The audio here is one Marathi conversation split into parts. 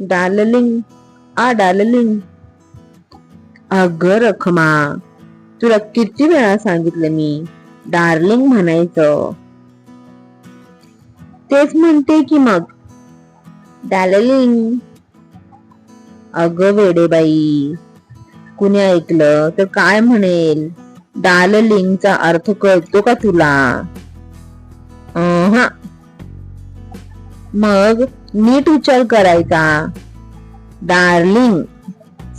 डार्लिंग आ डार्लिंग अग रखमा तुला किती वेळा सांगितलं मी डार्लिंग म्हणायचं. तेच म्हणते की मग. डार्लिंग अग वेडेबाई कुणी ऐकलं तर काय म्हणेल? डार्लिंगचा अर्थ कळतो का तुला? हा मग नीट उच्चार करायचा डार्लिंग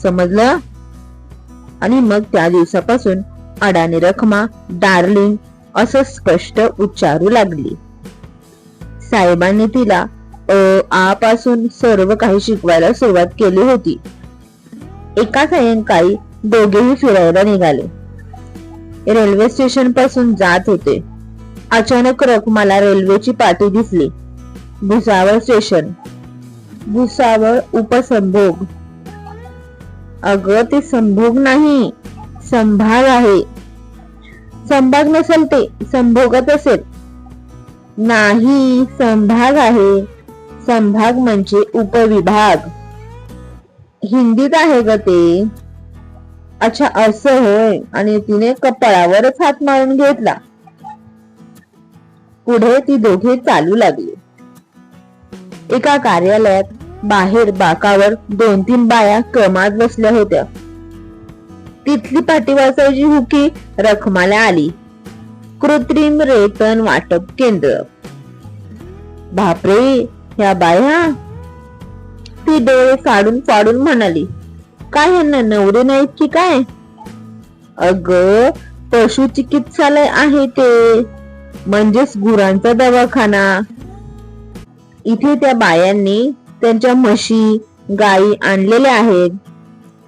समजलं? आणि मग त्या दिवसापासून अडाणी रखमा डार्लिंग असं स्पष्ट उच्चारू लागली. साहेबांनी तिला अ आ पासून सर्व काही शिकवायला सुरुवात केली होती. एका सायंकाळी दोघेही फिरायला निघाले. रेल्वे स्टेशनपासून जात होते. अचानक रखमाला रेल्वेची पाटी दिसली. भुसावळ स्टेशन. भुसावळ उपसंभोग. अगं ते संभोग नाही संभाग आहे. संभाग नसेल ते संभोगत असेल. नाही संभाग आहे. संभाग म्हणजे उपविभाग. हिंदीत आहे ग ते. अच्छा असं होय. आणि तिने कपाळावरच हात मारून घेतला. पुढे ती दोघे चालू लागली. एका कार्यालयात बाहेर बाकावर दोन तीन बाया क्रमात बसल्या होत्या. तिथली पाठी वाचायची हुकी रखमाला आली. कृत्रिम रेतन वाटप केंद्र. बापरे ह्या बाया. ती डोळे फाडून फाडून म्हणाली काय यांना नवरे नाहीत की काय? अग पशु चिकित्सालय आहे ते. म्हणजेच गुरांचा दवाखाना. इथे त्या बायांनी त्यांच्या म्हशी गायी आणलेल्या आहेत.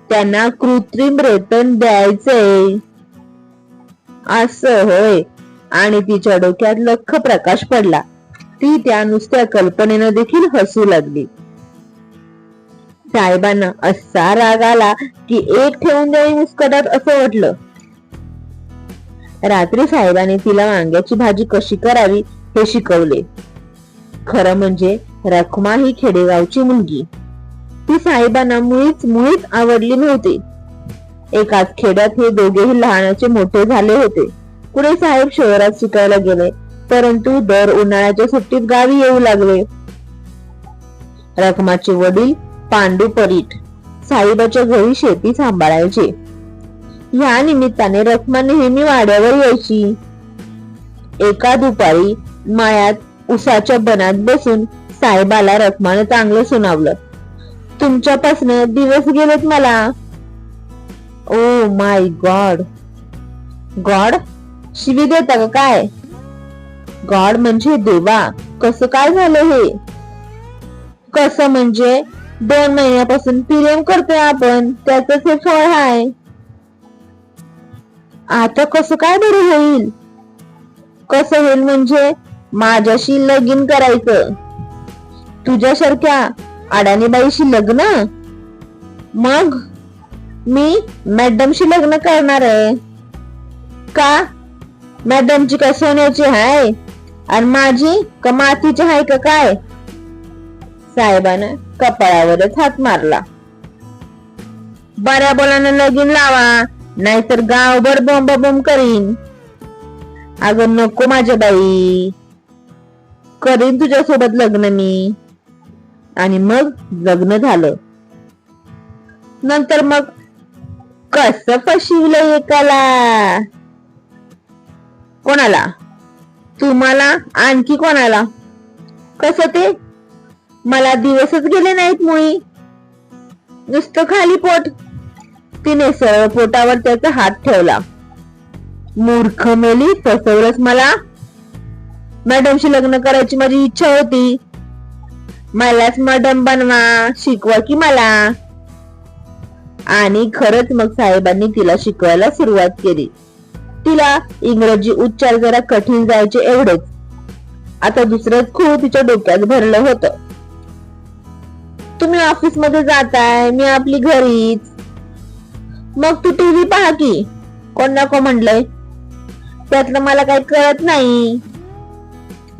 त्यांना कृत्रिम रेतन द्यायचंय असं होय. आणि तिच्या डोक्यात लख प्रकाश पडला. ती त्या नुसत्या कल्पनेनं देखील हसू लागली. साहेबांना असा राग आला की एक ठेवून द्यावी मुस्कटात असं वाटलं. रात्री साहेबाने तिला वांग्याची भाजी कशी करावी हे शिकवले. खरं म्हणजे रखमा ही खेडेगावची मुलगी. ती साहेबांना मुळीच मुळीच आवडली नव्हती. एकाच खेड्यात हे दोघेही लहानाचे मोठे झाले होते. पुढे साहेब शहरात शिकायला गेले परंतु दर उन्हाळ्याच्या सुट्टीत गावी येऊ लागले. रखमाचे वडील पांडू परीट साहेबाच्या घरी शेती सांभाळायचे. या निमित्ताने रखमा नेहमी वाड्यावर यायची. एका दुपारी मायात उसाच्या बनात बसून साहेबाला रखमानं चांगलं सुनावलं. तुमच्यापासनं दिवस गेलेत मला. Oh my god. गॉड? शिवी देता का काय? गॉड म्हणजे देवा. कसं काय झालं हे? कसं म्हणजे? दोन महिन्यापासून प्रेम करतोय आपण. त्याच हे फळ आहे आता कसं काय बरं होईल? कसं होईल म्हणजे? माझ्याशी लगीन करायचं. तुझ्यासारख्या अडाणीबाईशी लग्न? मग मी मॅडमशी लग्न करणार आहे. का? मॅडमची काय सोन्याची आहे आणि माझी का मातीची आहे का काय? साहेबानं कपाळावरच हात मारला. बऱ्या बोलानं लगीन लावा नाहीतर गावभर बोंब बोंब करीन. अगं नको माझ्या बाई. करीन तुझ्यासोबत लग्न मी. आणि मग लग्न झालं. नंतर मग कस फशिवलं एकाला? कोणाला? तुम्हाला? आणखी कोणाला? कसं ते? मला दिवसच गेले नाहीत मुळी. नुसतं खाली पोट. तिने सरळ पोटावर त्याचा हात ठेवला. मूर्ख मेली फसवलंच मला. मॅडमशी लग्न करायची माझी इच्छा होती. मलाच मॅडम बनवा शिकवा की मला. आणि खरंच मग साहेबांनी तिला शिकवायला सुरुवात केली. तिला इंग्रजी उच्चार जरा कठीण जायचे एवढेच. आता दुसरंच खूप तिच्या डोक्यात भरलं होतं. तुम्ही ऑफिसमध्ये जाताय मी आपली घरीच. मग तू टीव्ही पहा की. कोण नको म्हणलंय? त्यातलं मला काही कळत नाही.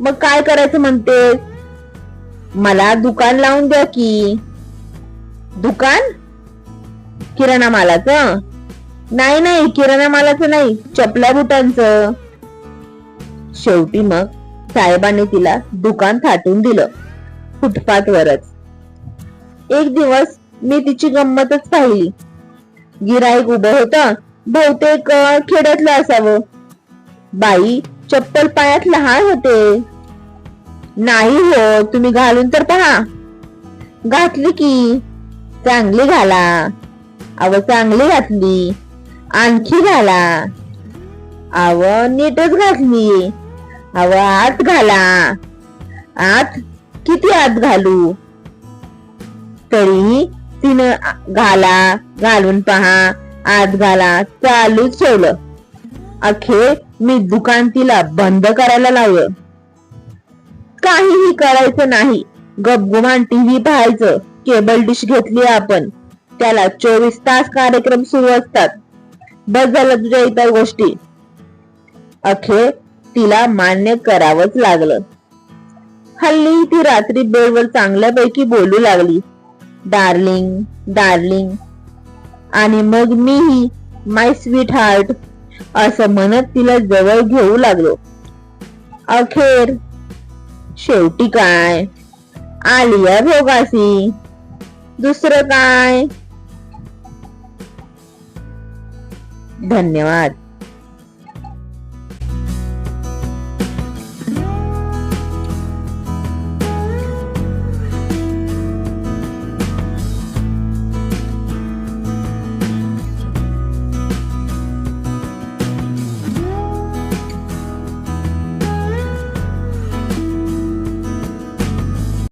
मग काय करायचं म्हणते? मला दुकान लावून द्या की. दुकान? किराणा मालाचं? नाही नाही किराणा मालाचं नाही चपला बुटांचं. शेवटी मग साहेबांनी तिला दुकान थाटून दिलं फुटपाथ वरच एक दिवस मी तिची गंमतच पाहिली. गिराईक उभं होतं बहुतेक खेड्यातलं असावं. बाई चप्पल पायात लहान होते. नाही हो तुम्ही घालून तर पहा. घातली की चांगली घाला. अव चांगली घातली. आणखी घाला. अव नीटच घातली. अव आत घाला. आत किती आत घालू? तरी तिनं घाला घालून पहा. आत घाला चालूच ठेवलं. अखेर मी दुकान तिला बंद करायला लावलं. काहीही करायचं नाही. गपगुमान टीव्ही पाहायचं. केबल डिश घेतली आपण. त्याला चोवीस तास कार्यक्रम सुरू असतात. बस झालं तुझ्या इतर गोष्टी. अखेर तिला मान्य करावंच लागलं. हल्ली ती रात्री बेडवर चांगल्यापैकी बोलू लागली. डार्लिंग डार्लिंग आणि मग मीही माय स्वीट हार्ट असं म्हणत तिला जवळ घेऊ लागलो. अखेर शेवटी काय? आलिया भोगासी दुसरं काय? धन्यवाद.